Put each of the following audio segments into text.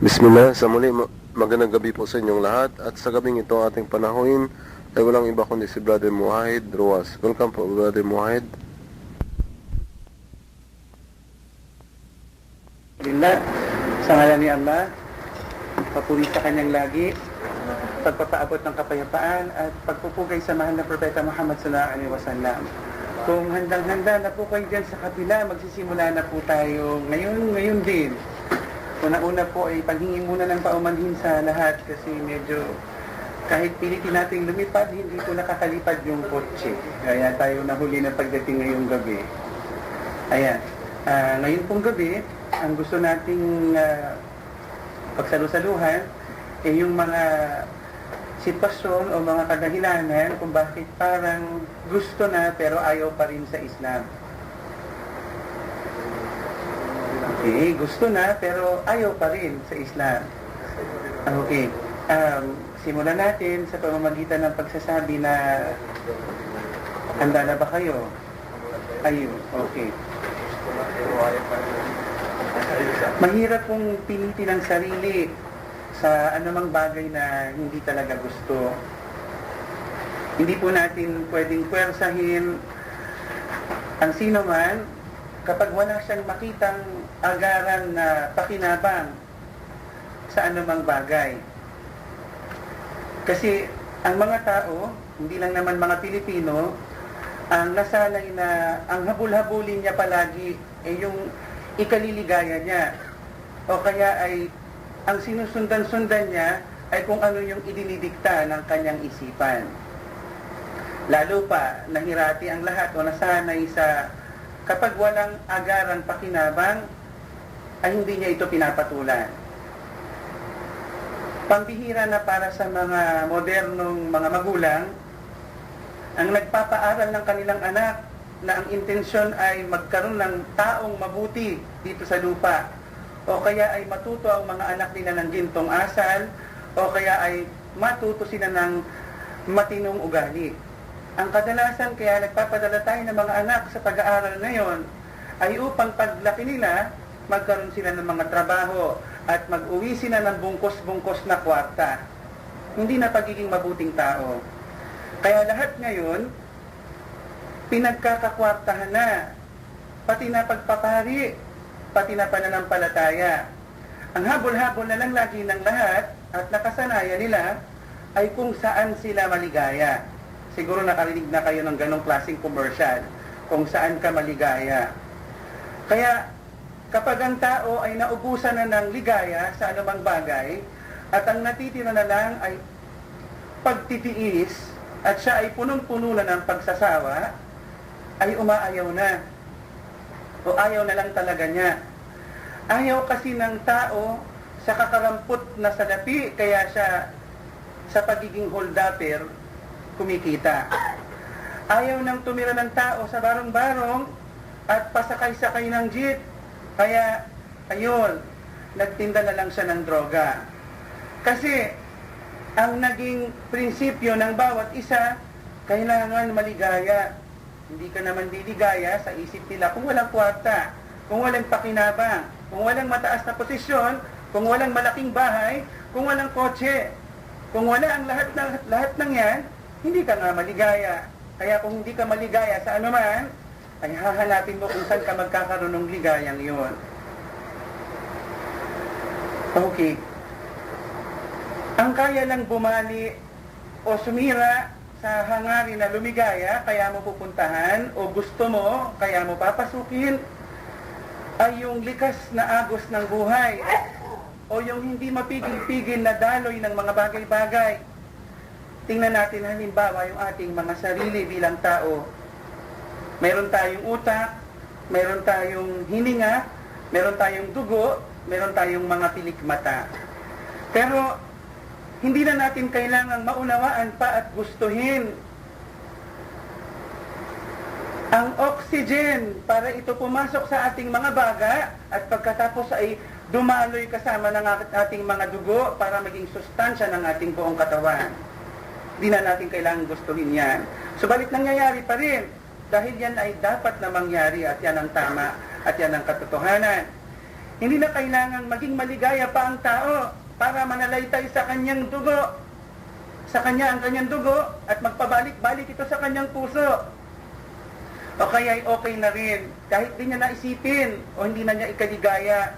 Bismillah, sa muli ma- magandang gabi po sa inyong lahat at sa gabing ito ating panahuin ay walang iba kundi si Brother Muhahid Ruas. Welcome po Brother Muhahid. Alhamdulillah, sa ngalan ni Allah, papuri sa kanyang lagi, pagpapaabot ng kapayapaan at pagpupugay sa mahal na Propeta Muhammad sallallahu alaihi wasallam. Kung handang-handa na po kayo dyan sa kapila, magsisimula na po tayo ngayon, ngayon din. Una-una po ay paghingi muna ng paumanhin sa lahat kasi medyo kahit pilitin nating lumipad, hindi po nakakalipad yung kotse. Kaya tayo nahuli na pagdating ngayong gabi. Ayan. Ah, ngayon pong gabi, ang gusto nating ah, pagsalusaluhan ay yung mga sitwasyon o mga kadahilanan kung bakit parang gusto na pero ayaw pa rin sa Islam. Okay, gusto na pero ayaw pa rin sa Islam. Okay. Um, simulan natin sa pamamagitan ng pagsasabi na handa na ba kayo? Ayun, okay. Mahirap pong pilitin ang sarili sa anumang bagay na hindi talaga gusto. Hindi po natin pwedeng pwersahin ang sino man kapag wala siyang makitang agaran na pakinabang sa anumang bagay. Kasi ang mga tao, hindi lang naman mga Pilipino, ang nasanay na ang habul-habulin niya palagi ay yung ikaliligaya niya. O kaya ay ang sinusundan-sundan niya ay kung ano yung idinidikta ng kanyang isipan. Lalo pa, nahirati ang lahat o nasanay sa kapag walang agarang pakinabang, ay hindi niya ito pinapatulan. Pambihira na para sa mga modernong mga magulang, ang nagpapaaral ng kanilang anak na ang intensyon ay magkaroon ng taong mabuti dito sa lupa o kaya ay matuto ang mga anak nila ng gintong asal o kaya ay matuto sila ng matinong ugali. Ang kadalasan kaya nagpapadala tayo ng mga anak sa pag-aaral ngayon ay upang paglaki nila magkaroon sila ng mga trabaho at mag-uwi sila ng bungkos-bungkos na kwarta. Hindi na pagiging mabuting tao. Kaya lahat ngayon, pinagkakakwartahan na. Pati na pagpapari, pati na pananampalataya. Ang habol-habol na lang lagi ng lahat at nakasanayan nila ay kung saan sila maligaya. Siguro nakarinig na kayo ng ganong klaseng commercial, kung saan ka maligaya. Kaya kapag ang tao ay naubusan na ng ligaya sa anumang bagay, at ang natitira na lang ay pagtitiis, at siya ay punong-puno na ng pagsasawa, ay umaayaw na. O ayaw na lang talaga niya. Ayaw kasi ng tao sa kakarampot na salapi, kaya siya sa pagiging holdapper, kumikita. Ayaw nang tumira ng tao sa barong-barong at pasakay-sakay ng jeep. Kaya, ayun, nagtinda na lang siya ng droga. Kasi, ang naging prinsipyo ng bawat isa, kailangan maligaya. Hindi ka naman liligaya sa isip nila kung walang kwarta, kung walang pakinabang, kung walang mataas na posisyon, kung walang malaking bahay, kung walang kotse. Kung wala ang lahat ng lahat ng 'yan, hindi ka nga maligaya. Kaya kung hindi ka maligaya sa anuman, ay hahanapin mo kung saan ka magkakaroon ng ligayang iyon. Okay. Ang kaya lang bumali o sumira sa hangarin na lumigaya, kaya mo pupuntahan, o gusto mo, kaya mo papasukin, ay yung likas na agos ng buhay, o yung hindi mapigil-pigil na daloy ng mga bagay-bagay. Tingnan natin halimbawa yung ating mga sarili bilang tao. Meron tayong utak, meron tayong hininga, meron tayong dugo, meron tayong mga pilikmata. Pero hindi na natin kailangang maunawaan pa at gustuhin ang oxygen para ito pumasok sa ating mga baga at pagkatapos ay dumaloy kasama ng ating mga dugo para maging sustansya ng ating buong katawan. Hindi na natin kailangang gustuhin yan. Subalit nangyayari pa rin dahil yan ay dapat na mangyari at yan ang tama at yan ang katotohanan. Hindi na kailangang maging maligaya pa ang tao para manalaytay sa kanyang dugo. Sa kanya ang kanyang dugo at magpabalik-balik ito sa kanyang puso. O kaya ay okay na rin, kahit di niya naisipin o hindi na niya ikaligaya,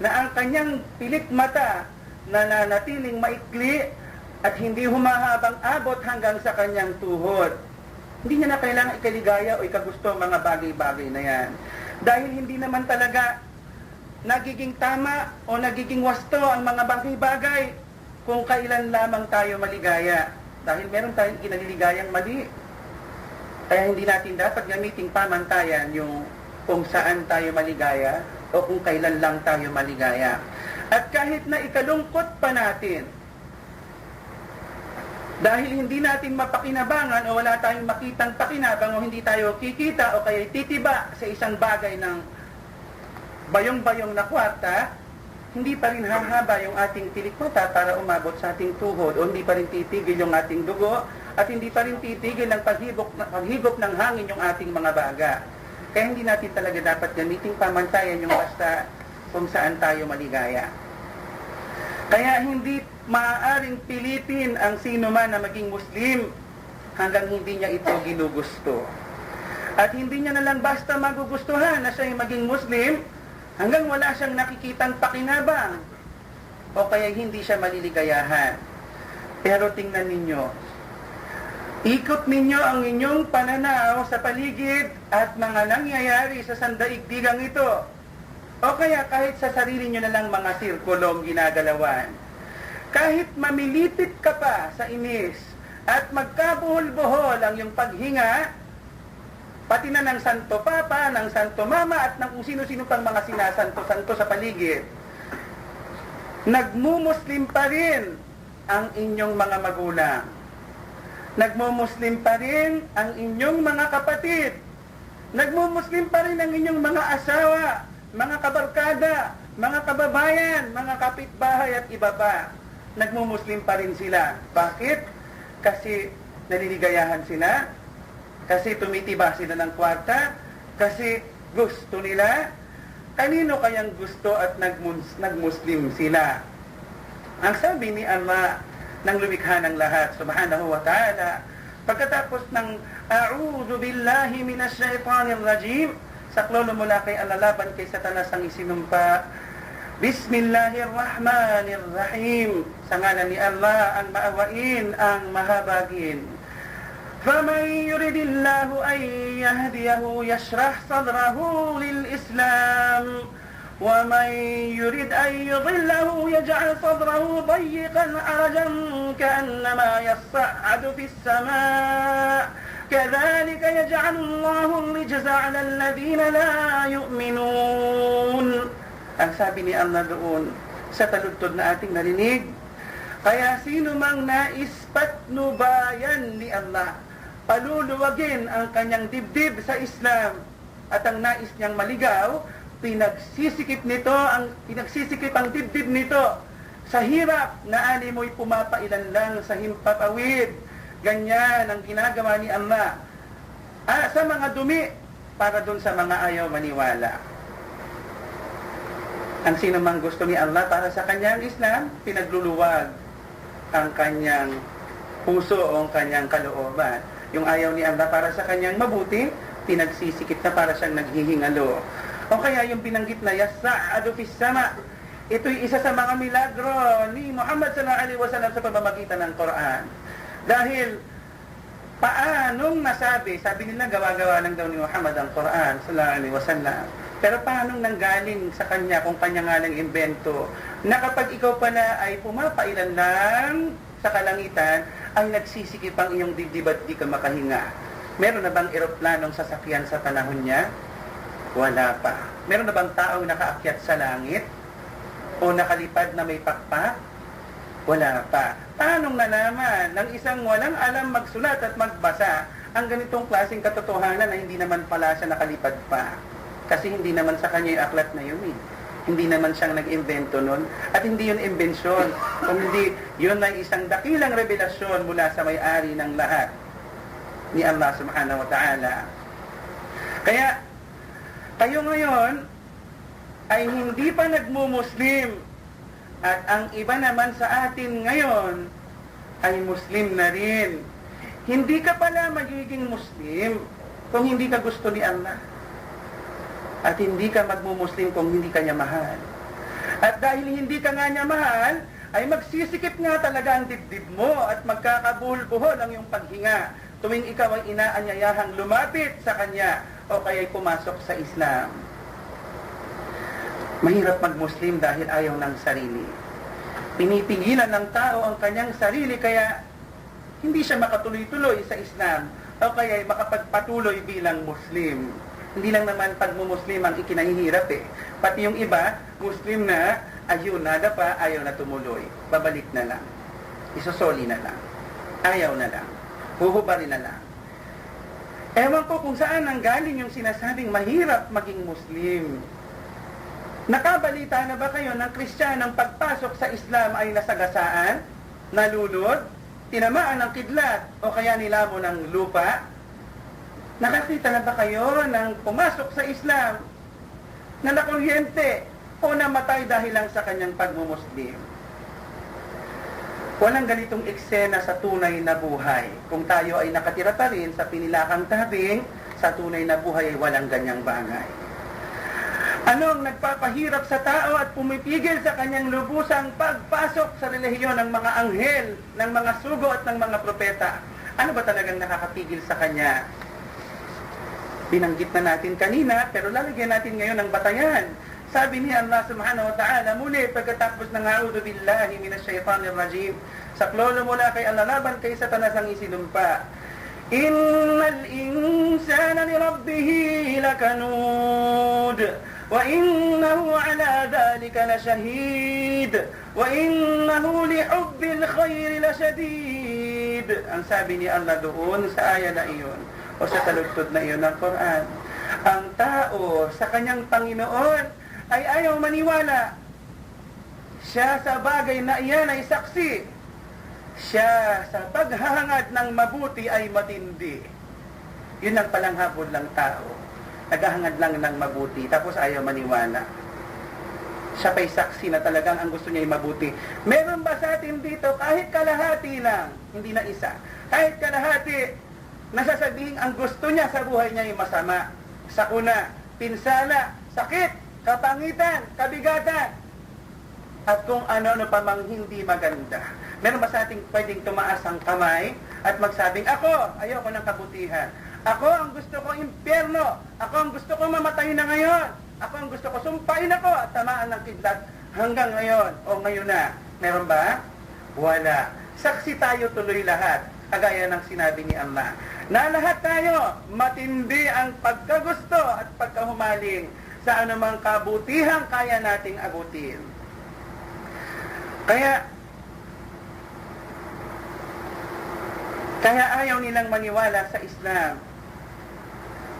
na ang kanyang pilik mata na nanatiling maikli at hindi humahabang abot hanggang sa kanyang tuhod. Hindi niya na kailangan ikaligaya o ikagusto mga bagay-bagay na yan. Dahil hindi naman talaga nagiging tama o nagiging wasto ang mga bagay-bagay kung kailan lamang tayo maligaya. Dahil meron tayong kinaliligayang mali. Kaya hindi natin dapat gamiting pamantayan yung kung saan tayo maligaya o kung kailan lang tayo maligaya. At kahit na ikalungkot pa natin, dahil hindi natin mapakinabangan o wala tayong makitang pakinabang o hindi tayo kikita o kaya titiba sa isang bagay ng bayong-bayong na kwarta, hindi pa rin hahaba yung ating tilikmata para umabot sa ating tuhod o hindi pa rin titigil yung ating dugo at hindi pa rin titigil ng paghigop, paghigop ng hangin yung ating mga baga. Kaya hindi natin talaga dapat gamitin pamantayan yung basta kung saan tayo maligaya. Kaya hindi maaaring pilitin ang sino man na maging Muslim hanggang hindi niya ito ginugusto. At hindi niya na lang basta magugustuhan na siya maging Muslim hanggang wala siyang nakikitang pakinabang o kaya hindi siya maliligayahan. Pero tingnan ninyo, ikot ninyo ang inyong pananaw sa paligid at mga nangyayari sa sandaigdigang ito. O kaya kahit sa sarili nyo na lang mga sirkulong ginagalawan. Kahit mamilipit ka pa sa inis at magkabuhol-buhol ang iyong paghinga, pati na ng Santo Papa, ng Santo Mama at ng kung sino-sino pang mga sinasanto-santo sa paligid, nagmumuslim pa rin ang inyong mga magulang. Nagmumuslim pa rin ang inyong mga kapatid. Nagmumuslim pa rin ang inyong mga asawa, mga kabarkada, mga kababayan, mga kapitbahay at iba pa. Nagmumuslim pa rin sila. Bakit? Kasi naliligayahan sila, kasi tumitiba sila ng kwarta, kasi gusto nila. Kanino kayang gusto at nagmus- nagmuslim sila? Ang sabi ni Allah ng lumikha ng lahat, subhanahu wa ta'ala, pagkatapos ng A'udhu billahi minash shaitanir rajim, saklolo mula kay Allah laban kay Satanas ang isinumpa, Bismillahirrahmanirrahim. Sa ngalan ni Allah, ang maawain, ang mahabagin. يرد الله أن يهديه يشرح صدره للإسلام ومن يرد أن يضله يجعل صدره ضيقا عرجا كأنما يصعد في السماء كذلك يجعل الله الرجز على الذين لا يؤمنون Ang sabi ni Allah doon sa taludtod na ating narinig, kaya sino mang nais patnubayan ni Allah, paluluwagin ang kanyang dibdib sa Islam at ang nais niyang maligaw, pinagsisikip nito, ang pinagsisikip ang dibdib nito sa hirap na ani mo'y pumapailan lang sa himpapawid. Ganyan ang ginagawa ni Allah ah, sa mga dumi para dun sa mga ayaw maniwala. Ang sino mang gusto ni Allah para sa kanyang Islam, pinagluluwag ang kanyang puso o ang kanyang kalooban. Yung ayaw ni Allah para sa kanyang mabuti, pinagsisikip na para siyang naghihingalo. O kaya yung binanggit na yasa'adu fis sama, ito'y isa sa mga milagro ni Muhammad sallallahu alaihi wasallam sa pamamagitan ng Quran. Dahil paanong nasabi, sabi nila gawa-gawa lang daw ni Muhammad ang Quran sallallahu alaihi wasallam. Pero paano nanggaling sa kanya kung kanya nga lang invento na kapag ikaw pala ay pumapailan lang sa kalangitan, ay nagsisikip ang iyong dibdib at di ka makahinga. Meron na bang eroplanong sasakyan sa panahon niya? Wala pa. Meron na bang taong nakaakyat sa langit? O nakalipad na may pakpak? Wala pa. Paanong nalaman ng isang walang alam magsulat at magbasa ang ganitong klaseng katotohanan na hindi naman pala siya nakalipad pa? Kasi hindi naman sa kanya yung aklat na yun eh. Hindi naman siyang nag-invento nun. At hindi yun imbensyon. Kundi yun ay isang dakilang revelasyon mula sa may-ari ng lahat ni Allah subhanahu wa ta'ala. Kaya, kayo ngayon, ay hindi pa nagmumuslim. At ang iba naman sa atin ngayon ay Muslim na rin. Hindi ka pala magiging Muslim kung hindi ka gusto ni Allah. At hindi ka magmumuslim kung hindi ka niya mahal. At dahil hindi ka nga niya mahal, ay magsisikip nga talaga ang dibdib mo at magkakabulbuhol ang iyong paghinga tuwing ikaw ay inaanyayahang lumapit sa Kanya o kaya'y pumasok sa Islam. Mahirap mag-Muslim dahil ayaw ng sarili. Pinipigilan ng tao ang kanyang sarili kaya hindi siya makatuloy-tuloy sa Islam o kaya ay makapagpatuloy bilang Muslim. Hindi lang naman pag-Muslim ang ikinahihirap eh. Pati yung iba, Muslim na, ayun, nada pa, ayaw na tumuloy. Babalik na lang. Isusoli na lang. Ayaw na lang. Huhubarin na lang. Ewan ko kung saan ang galing yung sinasabing mahirap maging Muslim. Nakabalita na ba kayo ng Kristiyanang pagpasok sa Islam ay nasagasaan, nalunod, tinamaan ng kidlat o kaya nilamo ng lupa? Nakakita na ba kayo ng pumasok sa Islam na nakuryente o namatay dahil lang sa kanyang pagmumuslim? Walang ganitong eksena sa tunay na buhay. Kung tayo ay nakatira pa rin sa pinilakang tabing, sa tunay na buhay ay walang ganyang bagay. Ano ang nagpapahirap sa tao at pumipigil sa kanyang lubusang pagpasok sa relihiyon ng mga anghel, ng mga sugo at ng mga propeta? Ano ba talagang nakakapigil sa kanya? Binanggit na natin kanina, pero lalagyan natin ngayon ng batayan. Sabi ni Allah subhanahu wa ta'ala, muli pagkatapos ng A'udhu billahi minash shaitanir rajim, saklolo mula kay Allah laban kay satanas ang isinumpa. Innal insana li rabbihi lakanud. وإنه على ذلك لشهيد وإنه لحب الخير لشديد ang sabi ni Allah doon sa aya na iyon o sa taludtod na iyon ng Quran ang tao sa kanyang Panginoon ay ayaw maniwala siya sa bagay na iyan ay saksi siya sa paghahangad ng mabuti ay matindi yun ang palanghabol ng tao naghahangad lang ng mabuti, tapos ayaw maniwala. Siya pa'y saksi na talagang ang gusto niya ay mabuti. Meron ba sa atin dito, kahit kalahati lang, hindi na isa, kahit kalahati, nasasabihin ang gusto niya sa buhay niya ay masama. Sakuna, pinsala, sakit, kapangitan, kabigatan, at kung ano-ano pa mang hindi maganda. Meron ba sa ating pwedeng tumaas ang kamay at magsabing, ako, ayoko ng kabutihan. Ako ang gusto ko impyerno. Ako ang gusto ko mamatay na ngayon. Ako ang gusto ko sumpain ako at tamaan ng kidlat hanggang ngayon o ngayon na. Meron ba? Wala. Saksi tayo tuloy lahat. Kagaya ng sinabi ni Allah. Na lahat tayo matindi ang pagkagusto at pagkahumaling sa anumang kabutihang kaya nating abutin. Kaya kaya ayaw nilang maniwala sa Islam.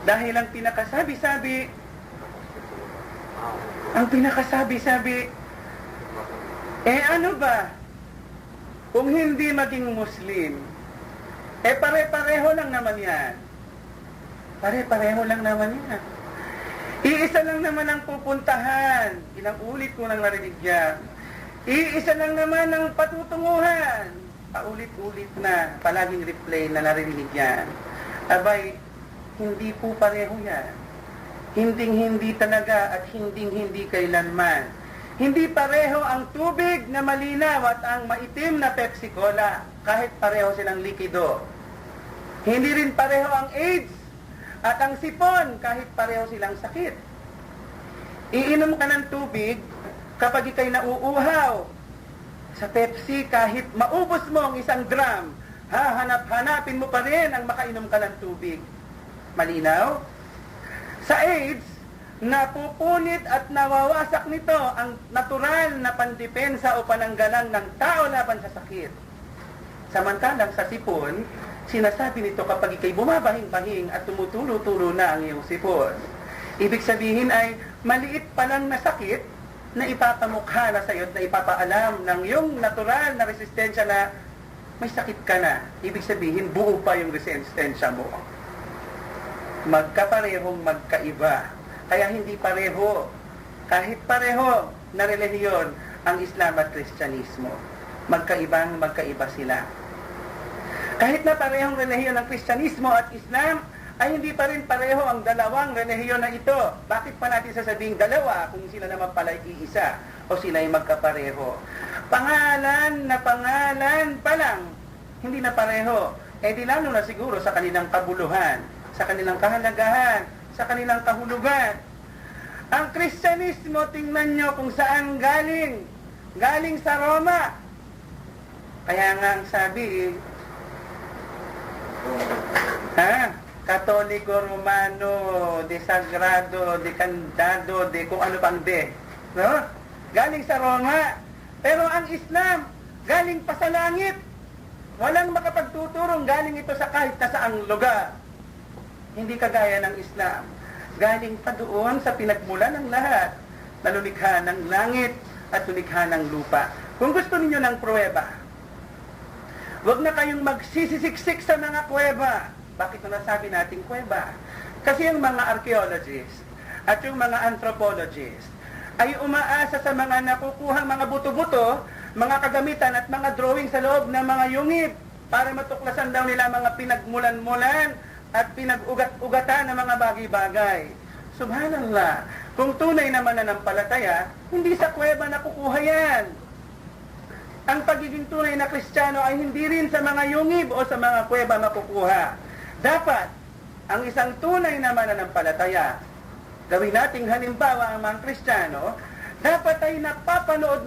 Dahil ang pinakasabi-sabi, ang pinakasabi-sabi, eh ano ba? Kung hindi maging Muslim, eh pare-pareho lang naman yan. Pare-pareho lang naman yan. Iisa lang naman ang pupuntahan. Ilang ulit ko nang narinig yan. Iisa lang naman ang patutunguhan. Paulit-ulit na, palaging replay na narinig yan. Abay, hindi po pareho yan. Hinding-hindi talaga at hinding-hindi kailanman. Hindi pareho ang tubig na malinaw at ang maitim na Pepsi Cola kahit pareho silang likido. Hindi rin pareho ang AIDS at ang sipon kahit pareho silang sakit. Iinom ka ng tubig kapag ikay nauuhaw sa Pepsi kahit maubos mo ang isang drum, hahanap-hanapin mo pa rin ang makainom ka ng tubig. Malinaw? Sa AIDS, napupunit at nawawasak nito ang natural na pandepensa o pananggalang ng tao laban sa sakit. Samantalang sa sipon, sinasabi nito kapag ikay bumabahing-bahing at tumutulo-tulo na ang iyong sipon. Ibig sabihin ay maliit pa lang na sakit na ipapamukha na sa iyo at na ipapaalam ng iyong natural na resistensya na may sakit ka na. Ibig sabihin, buo pa yung resistensya mo magkaparehong magkaiba. Kaya hindi pareho. kahit pareho na relihiyon ang Islam at Kristyanismo. Magkaibang magkaiba sila. Kahit na parehong relihiyon ng Kristyanismo at Islam, ay hindi pa rin pareho ang dalawang relihiyon na ito. Bakit pa natin sasabing dalawa kung sila naman pala iisa o sila ay magkapareho? Pangalan na pangalan pa lang, hindi na pareho. Eh di lalo na siguro sa kanilang kabuluhan, sa kanilang kahalagahan, sa kanilang kahulugan. Ang Kristyanismo, tingnan nyo kung saan galing. Galing sa Roma. Kaya nga ang sabi, ha? Katoliko Romano, de Sagrado, de Candado, de kung ano pang de. No? Galing sa Roma. Pero ang Islam, galing pa sa langit. Walang makapagtuturong galing ito sa kahit na saang lugar. Hindi kagaya ng Islam. Galing pa doon sa pinagmula ng lahat na lumikha ng langit at lumikha ng lupa. Kung gusto ninyo ng pruweba, Huwag na kayong magsisisiksik sa mga kuweba. Bakit na nasabi nating kuweba? Kasi yung mga archaeologists at yung mga anthropologists ay umaasa sa mga nakukuhang mga buto-buto, mga kagamitan at mga drawing sa loob ng mga yungib para matuklasan daw nila mga pinagmulan-mulan at pinag-ugat-ugatan ng mga bagay-bagay. Subhanallah, kung tunay naman na palataya, hindi sa kuweba nakukuha yan. Ang pagiging tunay na Kristiyano ay hindi rin sa mga yungib o sa mga kuweba makukuha. Dapat, ang isang tunay na mananampalataya, gawin nating halimbawa ang mga Kristiyano, dapat ay napapanood